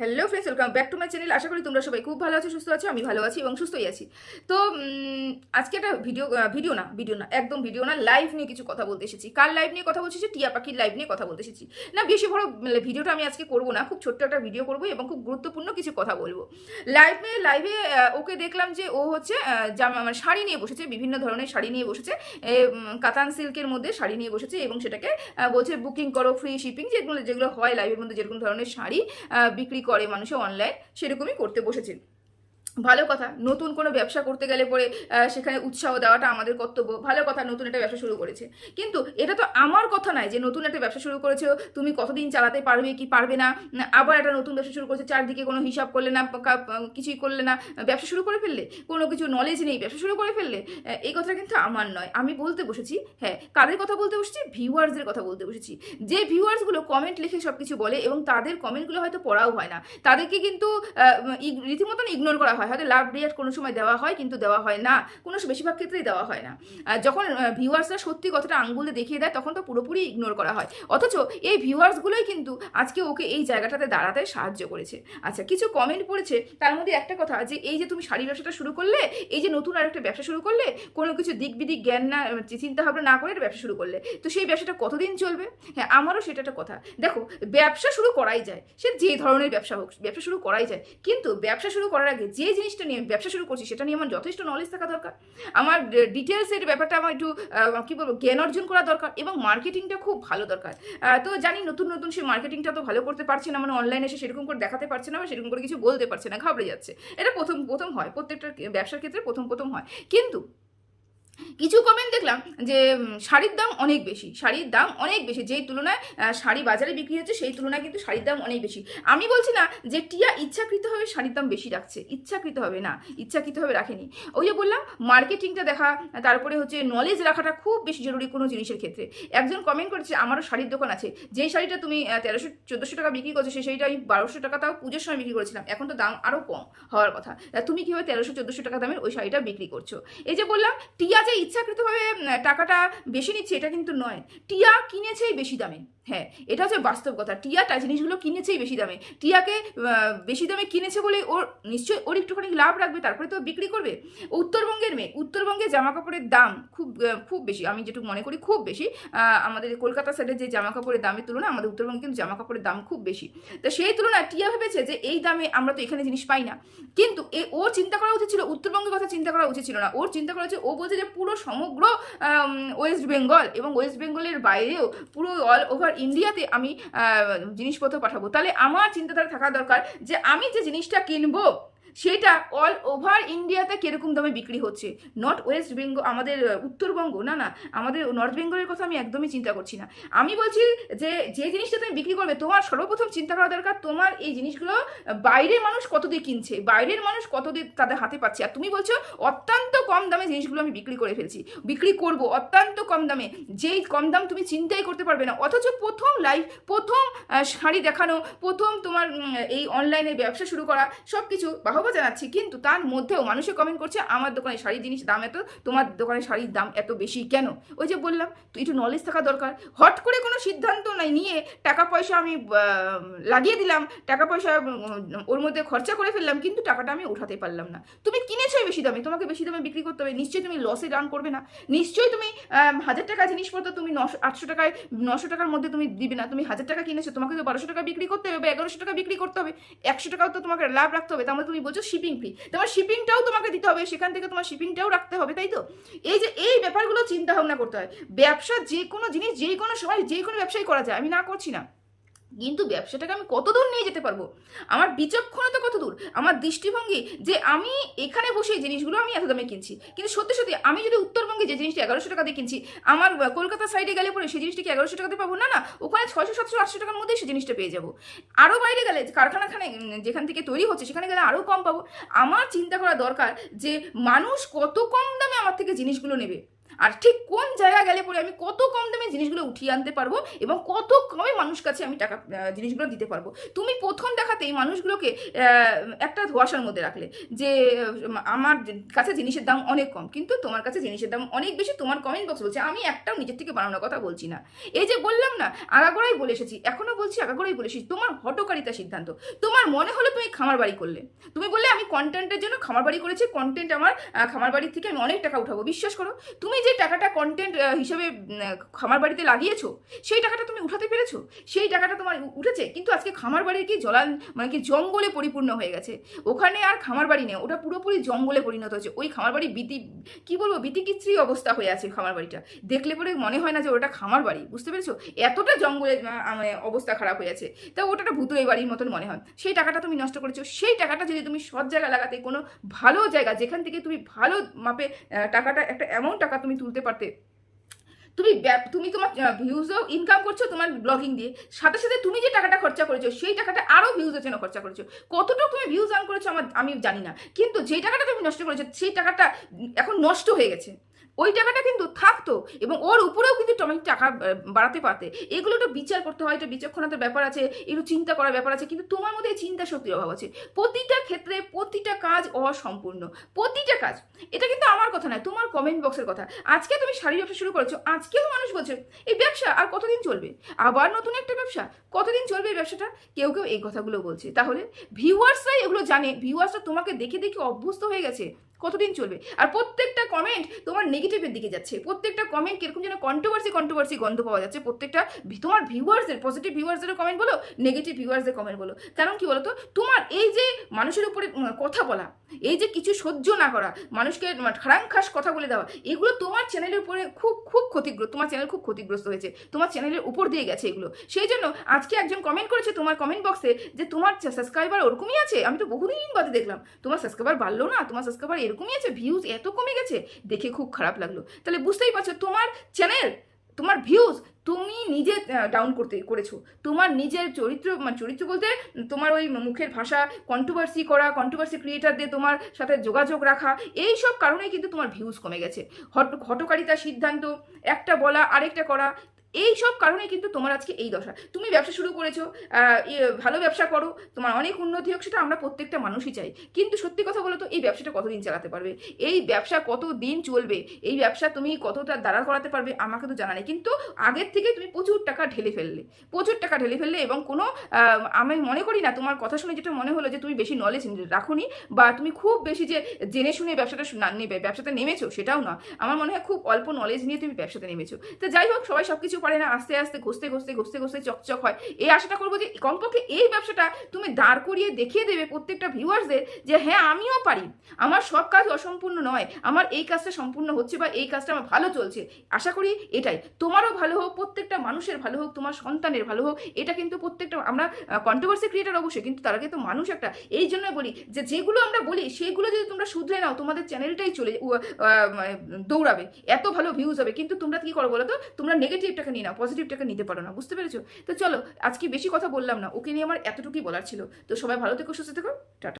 Hello friends welcome back to my channel আশা করি তোমরা সবাই খুব ভালো আছো, সুস্থ আছো, আমি ভালো আছি এবং সুস্থই আছি। তো আজকে একটা ভিডিও ভিডিও না ভিডিও না, একদম ভিডিও না লাইভ নিয়ে কিছু কথা বলতে এসেছি। কার লাইভ নিয়ে কথা বলছি টিয়া পাখির লাইভ নিয়ে কথা বলতে এসেছি। না, বেশি বড় মানে ভিডিওটা আমি আজকে করব না, খুব ছোট্ট একটা ভিডিও করব এবং খুব গুরুত্বপূর্ণ কিছু কথা বলব। লাইভে লাইভে ওকে দেখলাম যে ও হচ্ছে জামা মানে শাড়ি নিয়ে বসেছে, বিভিন্ন ধরনের শাড়ি নিয়ে বসেছে কাতান সিল্কের মধ্যে শাড়ি নিয়ে বসেছে এবং সেটাকে বলছে বুকিং করো ফ্রি শিপিং যেগুলো যেগুলো হয় লাইভের মধ্যে যেরকম ধরনের শাড়ি বিক্রি করে মানুষে অনলাইন সেরকমই করতে বসেছেন। ভালো কথা, নতুন কোনো ব্যবসা করতে গেলে পরে সেখানে উৎসাহ দেওয়াটা আমাদের কর্তব্য। ভালো কথা, নতুন একটা ব্যবসা শুরু করেছে। কিন্তু এটা তো আমার কথা নয় যে নতুন একটা ব্যবসা শুরু করেছ, তুমি কতদিন চালাতে পারবে কি পারবে না আবার একটা নতুন ব্যবসা শুরু করেছে, চারদিকে কোনো হিসাব করলে না কিছুই করলে না, ব্যবসা শুরু করে ফেললে? কোনো কিছু নলেজ নেই, ব্যবসা শুরু করে ফেললে? এই কথাটা কিন্তু আমার নয়। আমি বলতে বসেছি হ্যাঁ কাদের কথা বলতে বসেছি? ভিউয়ার্সদের কথা বলতে বসেছি। যে ভিউয়ার্সগুলো কমেন্ট লিখে সব কিছু বলে এবং তাদের কমেন্টগুলো হয়তো পড়াও হয় না। তাদেরকে কিন্তু রীতিমতন ইগনোর করা হয়। হয়তো লাভ রিয়াক্ট কোনো সময় দেওয়া হয় কিন্তু দেওয়া হয় না। কোনো বেশিরভাগ ক্ষেত্রেই দেওয়া হয় না। যখন ভিউয়ার্সরা সত্যি কথাটা আঙ্গুলে দেখিয়ে দেয় তখন তো পুরোপুরি ইগনোর করা হয়। অথচ এই ভিউয়ার্সগুলোই কিন্তু আজকে ওকে এই জায়গাটাতে দাঁড়াতে সাহায্য করেছে। আচ্ছা কিছু কমেন্ট পড়েছে। তার মধ্যে একটা কথা যে, এই যে তুমি শাড়ি ব্যবসাটা শুরু করলে, এই যে নতুন আরেকটা ব্যবসা শুরু করলে, কোনো কিছু দিক বিদিক জ্ঞান না চিন্তা ভাবনা না করে ব্যবসা শুরু করলে। তো সেই ব্যবসাটা কতদিন চলবে? হ্যাঁ আমারও সেটা একটা কথা। দেখো, ব্যবসা শুরু করাই যায়। সে যে ধরনের ব্যবসা হোক, ব্যবসা শুরু করাই যায়। কিন্তু ব্যবসা শুরু করার আগে যে জিনিসটা নিয়ে ব্যবসা শুরু করছি, সেটা নিয়ে আমার যথেষ্ট নলেজ থাকা দরকার। আমার ডিটেলসের ব্যাপারটা আমার একটু কি বলব, জ্ঞান অর্জন করা দরকার এবং মার্কেটিংটা খুব ভালো দরকার। তো জানি নতুন নতুন সে মার্কেটিংটা তো ভালো করতে পারছে না মানে অনলাইনে এসে সেরকম করে দেখাতে পারছে না বা সেরকম করে কিছু বলতে পারছে না, ঘাবড়ে যাচ্ছে। এটা প্রথম প্রথম হয়, প্রত্যেকটা ব্যবসার ক্ষেত্রে প্রথম প্রথম হয়। কিন্তু কিছু কমেন্ট দেখলাম যে শাড়ির দাম অনেক বেশি, শাড়ির দাম অনেক বেশি। যেই তুলনায় শাড়ি বাজারে বিক্রি হচ্ছে, সেই তুলনায় কিন্তু শাড়ির দাম অনেক বেশি। আমি বলছি না যে টিয়া ইচ্ছাকৃতভাবে শাড়ির দাম বেশি রাখছে, ইচ্ছাকৃতভাবে না, ইচ্ছাকৃতভাবে রাখেনি। ওই যে বললাম মার্কেটিংটা দেখা, তারপরে হচ্ছে নলেজ রাখাটা খুব বেশি জরুরি কোনো জিনিসের ক্ষেত্রে। একজন কমেন্ট করেছে, আমারও শাড়ির দোকান আছে, যেই শাড়িটা তুমি তেরোশো, চোদ্দোশো টাকা বিক্রি করছ সেই শাড়িটা আমি বারোশো টাকা তাও পুজোর সময় বিক্রি করেছিলাম, এখন তো দাম আরও কম হওয়ার কথা। তুমি কীভাবে তেরোশো, চোদ্দোশো টাকা দামের ওই শাড়িটা বিক্রি করছ? এই যে বললাম, টিয়া যে ইচ্ছাকৃতভাবে টাকাটা বেশি নিচ্ছে এটা কিন্তু নয়। টিয়া কিনেছেই বেশি দামে। হ্যাঁ এটা হচ্ছে বাস্তব কথা। টিয়াটা জিনিসগুলো কিনেছেই বেশি দামে। টিয়াকে বেশি দামে কিনেছে বলে ওর নিশ্চয়ই ওর একটুখানি লাভ রাখবে, তারপরে তো বিক্রি করবে। উত্তরবঙ্গের মেয়ে উত্তরবঙ্গে জামা কাপড়ের দাম খুব খুব বেশি। আমি যেটুকু মনে করি খুব বেশি। আমাদের কলকাতা সাইডের যে জামা কাপড়ের দামের তুলনায় আমাদের উত্তরবঙ্গে কিন্তু জামা কাপড়ের দাম খুব বেশি। তো সেই তুলনায় টিয়া ভেবেছে যে এই দামে আমরা তো এখানে জিনিস পাই না। কিন্তু এ, ওর চিন্তা করা উচিত ছিল, উত্তরবঙ্গের কথা চিন্তা করা উচিত ছিল না। ওর চিন্তা করা হচ্ছে ও বলছে যে পুরো সমগ্র ওয়েস্ট বেঙ্গল এবং ওয়েস্ট বেঙ্গলের বাইরেও পুরো অল ওভার ইন্ডিয়াতে আমি জিনিসপত্র পাঠাবো। তাহলে আমার চিন্তাধারা থাকা দরকার যে আমি যে জিনিসটা কিনবো সেটা অল ওভার ইন্ডিয়াতে কীরকম দামে বিক্রি হচ্ছে? নর্থ ওয়েস্ট বেঙ্গল আমাদের উত্তরবঙ্গ না না, আমাদের নর্থ বেঙ্গলের কথা আমি একদমই চিন্তা করছি না। আমি বলছি যে যে জিনিসটা তুমি বিক্রি করবে, তোমার সর্বপ্রথম চিন্তা করা দরকার তোমার এই জিনিসগুলো বাইরের মানুষ কত দিয়ে কিনছে, বাইরের মানুষ কত দিয়ে তাদের হাতে পাচ্ছে। আর তুমি বলছো, অত্যন্ত কম দামে জিনিসগুলো আমি বিক্রি করে ফেলছি, বিক্রি করব, অত্যন্ত কম দামে। যেই কম দাম তুমি চিন্তাই করতে পারবে না, অথচ প্রথম লাইফ প্রথম শাড়ি দেখানো, প্রথম তোমার এই অনলাইনে ব্যবসা শুরু করা সব কিছু বাহবা জানাচ্ছি, কিন্তু তার মধ্যেও মানুষে কমেন্ট করছে, আমার দোকানে শাড়ি জিনিস দাম এত, তোমার দোকানে শাড়ির দাম এত বেশি কেন? ওই যে বললাম, তো একটু নলেজ থাকা দরকার। হট করে কোনো সিদ্ধান্ত নাই, নিয়ে টাকা পয়সা আমি লাগিয়ে দিলাম, টাকা পয়সা ওর মধ্যে খরচা করে ফেললাম, কিন্তু টাকাটা আমি উঠাতে পারলাম না। তুমি কিনেছো বেশি দামে, তোমাকে বেশি দামে বিক্রি করতে হবে, নিশ্চয়ই তুমি লসে রান করবে না। নিশ্চয়ই তুমি হাজার টাকা জিনিসপত্র তুমি নশো, আটশো টাকায়, নশো টাকার মধ্যে তুমি দিবে না, তুমি হাজার টাকা কিনেছো, তোমাকে তো বারোশো টাকা বিক্রি করতে হবে বা এগারোশো টাকা বিক্রি করতে হবে। একশো টাকাও তো তোমাকে লাভ রাখতে হবে তার মধ্যে তুমি বলছো শিপিং ফি তোমার শিপিংটাও তোমাকে দিতে হবে, সেখান থেকে তোমার শিপিংটাও রাখতে হবে, তাই তো? এই যে, এই ব্যাপারগুলো চিন্তা ভাবনা করতে হয়। ব্যবসা যে কোনো জিনিস, যে কোনো সময় যে কোনো ব্যবসায় করা যায়, আমি না করছি না। কিন্তু ব্যবসাটাকে আমি কত দূর নিয়ে যেতে পারব? আমার বিচক্ষণতা কত দূর? আমার দৃষ্টিভঙ্গি যে আমি এখানে বসে এই জিনিসগুলো আমি এত দামে কিনছি। কিন্তু সত্যি সত্যি আমি যদি উত্তরবঙ্গে যে জিনিসটা এগারোশো টাকা দিয়ে কিনছি, আমার কলকাতা সাইডে গেলে পরে সেই জিনিসটাকে এগারোশো টাকাতে পাবো? না না, ওখানে ছয়শো, সাতশো, আটশো টাকার মধ্যেই সেই জিনিসটা পেয়ে যাব। আরও বাইরে গেলে কারখানাখানে যেখান থেকে তৈরি হচ্ছে, সেখানে গেলে আরও কম পাবো। আমার চিন্তা করা দরকার যে মানুষ কত কম দামে আমার থেকে জিনিসগুলো নেবে। আর ঠিক কোন জায়গা গেলে পরে আমি কত কম দামে জিনিসগুলো উঠিয়ে আনতে পারব এবং কত কমে মানুষ কাছে আমি টাকা জিনিসগুলো দিতে পারব? তুমি প্রথম দেখাতেই মানুষগুলোকে একটা ধোয়াশার মধ্যে রাখলে যে আমার কাছে জিনিসের দাম অনেক কম, কিন্তু তোমার কাছে জিনিসের দাম অনেক বেশি, তোমার কমেন্ট বক্স বলছে, আমি একটাও নিজের থেকে বানানোর কথা বলছি না। এই যে বললাম না, আগাগোড়াই বলে এসেছি এখনও বলছি, আগাগোড়াই বলে এসেছি, তোমার হটকারিতা সিদ্ধান্ত। তোমার মনে হলো তুমি খামার বাড়ি করলে। তুমি বললে, আমি কন্টেন্টের জন্য খামার বাড়ি করেছি কন্টেন্ট আমার খামার বাড়ি থেকে আমি অনেক টাকা উঠাবো। বিশ্বাস করো, তুমি যে টাকাটা কন্টেন্ট হিসেবে খামার বাড়িতে লাগিয়েছো, সেই টাকাটা তুমি উঠাতে পেরেছ? সেই টাকাটা তোমার উঠেছে? কিন্তু আজকে খামার বাড়ির কি জলান মানে কি জঙ্গলে পরিপূর্ণ হয়ে গেছে। ওখানে আর খামার বাড়ি নেই, ওটা পুরোপুরি জঙ্গলে পরিণত হয়েছে। ওই খামার বাড়ি বিতি, কি বলব, বিতিকিচ্ছিরি অবস্থা হয়ে আছে খামার বাড়িটা। দেখলে পরে মনে হয় না যে ওটা খামার বাড়ি, বুঝতে পেরেছ? এতটা জঙ্গলে মানে অবস্থা খারাপ হয়ে আছে। তা ওটা একটা ভুতুরে বাড়ির মতন মনে হয়। সেই টাকাটা তুমি নষ্ট করেছ। সেই টাকাটা যদি তুমি সৎ জায়গা লাগাতে, কোনো ভালো জায়গা, যেখান থেকে তুমি ভালো মাপে টাকাটা, একটা অ্যামাউন্ট টাকা তুমি তুলতে পারতে। তুমি তুমি তোমার ভিউজও ইনকাম করছ তোমার ব্লগিং দিয়ে। সাথে সাথে তুমি যে টাকাটা খরচা করেছ, সেই টাকাটা আরও ভিউজের জন্য খরচা করেছ। কতটুকু তুমি ভিউজ আর্ন করেছ আমার, আমি জানি না। কিন্তু যে টাকাটা তুমি নষ্ট করেছ, সেই টাকাটা এখন নষ্ট হয়ে গেছে। ওই টাকাটা কিন্তু থাকতো এবং ওর উপরেও কিন্তু তুমি টাকা বাড়াতে পারতে। এগুলো একটু বিচার করতে হয় একটা বিচক্ষণতার ব্যাপার আছে, একটু চিন্তা করার ব্যাপার আছে, কিন্তু তোমার মধ্যে চিন্তা শক্তির অভাব আছে। প্রতিটা ক্ষেত্রে প্রতিটা কাজ অসম্পূর্ণ। প্রতিটা কাজ। এটা কিন্তু আমার কথা নয়, তোমার কমেন্ট বক্সের কথা। আজকে তুমি শাড়ি ব্যবসা শুরু করেছ, আজকেও মানুষ বলছে, এই ব্যবসা আর কতদিন চলবে? আবার নতুন একটা ব্যবসা? কতদিন চলবে এই ব্যবসাটা? কেউ কেউ এই কথাগুলো বলছে। তাহলে ভিউয়ার্সরাই এগুলো জানে। ভিউয়ার্সরা তোমাকে দেখে দেখে অভ্যস্ত হয়ে গেছে। কতদিন চলবে? আর প্রত্যেকটা কমেন্ট তোমার নেগেটিভের দিকে যাচ্ছে। প্রত্যেকটা কমেন্ট কীরকম যেন কন্ট্রোভার্সি কন্ট্রোভার্সি গন্ধ পাওয়া যাচ্ছে। প্রত্যেকটা তোমার ভিউয়ার্সের পজিটিভ ভিউয়ার্সদের কমেন্ট বলো নেগেটিভ ভিউয়ার্সদের কমেন্ট বলো। কারণ কি বলতো? তোমার এই যে মানুষের উপরে কথা বলা, এই যে কিছু সহ্য না করা, মানুষকে খারাং খাস কথা বলে দেওয়া, এগুলো তোমার চ্যানেলের উপরে খুব খুব ক্ষতিগ্রস্ত, তোমার চ্যানেল খুব ক্ষতিগ্রস্ত হয়েছে। তোমার চ্যানেলের উপর দিয়ে গেছে এগুলো। সেই জন্য আজকে একজন কমেন্ট করেছে তোমার কমেন্ট বক্সে যে তোমার সাবস্ক্রাইবার ওরকমই আছে। আমি তো বহুদিন বাদে দেখলাম। তোমার সাবস্ক্রাইবার বাড়লো না? তোমার সাবস্ক্রাইবার এরকমই আছে? ভিউজ এত কমে গেছে? দেখে খুব খারাপ লাগল। তাহলে বুঝতেই পারছ, তোমার চ্যানেল তোমার ভিউজ তুমি নিজে ডাউন করতে, করেছ। তোমার নিজের চরিত্র মানে চরিত্র বলতে তোমার ওই মুখের ভাষা কন্ট্রোভার্সি করা কন্ট্রোভার্সি ক্রিয়েটারদের তোমার সাথে যোগাযোগ রাখা এই সব কারণেই কিন্তু তোমার ভিউজ কমে গেছে। হট, হটকারিতা সিদ্ধান্ত, একটা বলা, আরেকটা করা এই সব কারণে কিন্তু তোমার আজকে এই দশা। তুমি ব্যবসা শুরু করেছ ইয়ে, ভালো ব্যবসা করো তোমার অনেক উন্নতি হোক সেটা আমরা প্রত্যেকটা মানুষই চাই। কিন্তু সত্যি কথা বলো তো এই ব্যবসাটা কতদিন চালাতে পারবে? এই ব্যবসা কত দিন চলবে? এই ব্যবসা তুমি কতটা দাঁড়া করাতে পারবে আমাকে তো জানা নেই। কিন্তু আগের থেকে তুমি প্রচুর টাকা ঢেলে ফেললে। প্রচুর টাকা ঢেলে ফেললে এবং কোনো আমি মনে করি না তোমার কথা শুনে যেটা মনে হলো যে তুমি বেশি নলেজ রাখোনি বা তুমি খুব বেশি যে জেনে শুনে ব্যবসাটা নেবে ব্যবসাতে নেমেছো সেটাও না। আমার মনে হয় খুব অল্প নলেজ নিয়ে তুমি ব্যবসাতে নেমেছো। তো যাই হোক সবাই সব কিছু পারে না, আস্তে আস্তে ঘষতে ঘষতে ঘষতে ঘষতে চকচক হয়। এই আশাটা করব যে, কমপক্ষে এই ব্যবসাটা তুমি দাঁড় করিয়ে দেখিয়ে দেবে প্রত্যেকটা ভিউয়ার্সদের যে হ্যাঁ আমিও পারি। আমার সব কাজ অসম্পূর্ণ নয়। আমার এই কাজটা সম্পূর্ণ হচ্ছে বা এই কাজটা আমার ভালো চলছে। আশা করি এটাই। তোমারও ভালো হোক, প্রত্যেকটা মানুষের ভালো হোক, তোমার সন্তানের ভালো হোক, এটা কিন্তু প্রত্যেকটা, আমরা কন্ট্রোভার্সি ক্রিয়েটার অবশ্যই, কিন্তু তার আগে তো মানুষ একটা, এই জন্য বলি যে, যেগুলো আমরা বলি সেগুলো যদি তোমরা শুধরে নাও, তোমাদের চ্যানেলটাই চলে মানে দৌড়াবে। এত ভালো ভিউজ হবে, কিন্তু তোমরা কি করো বলো তো? তোমরা নেগেটিভটাকে নিয়ে নাও পজিটিভটাকে নিতে পারো না, বুঝতে পেরেছ? তো চলো, আজকে বেশি কথা বললাম না, ওকে নিয়ে আমার এতটুকুই বলার ছিল। তো সবাই ভালো থেকো, সুস্থ থেকো, টাটা।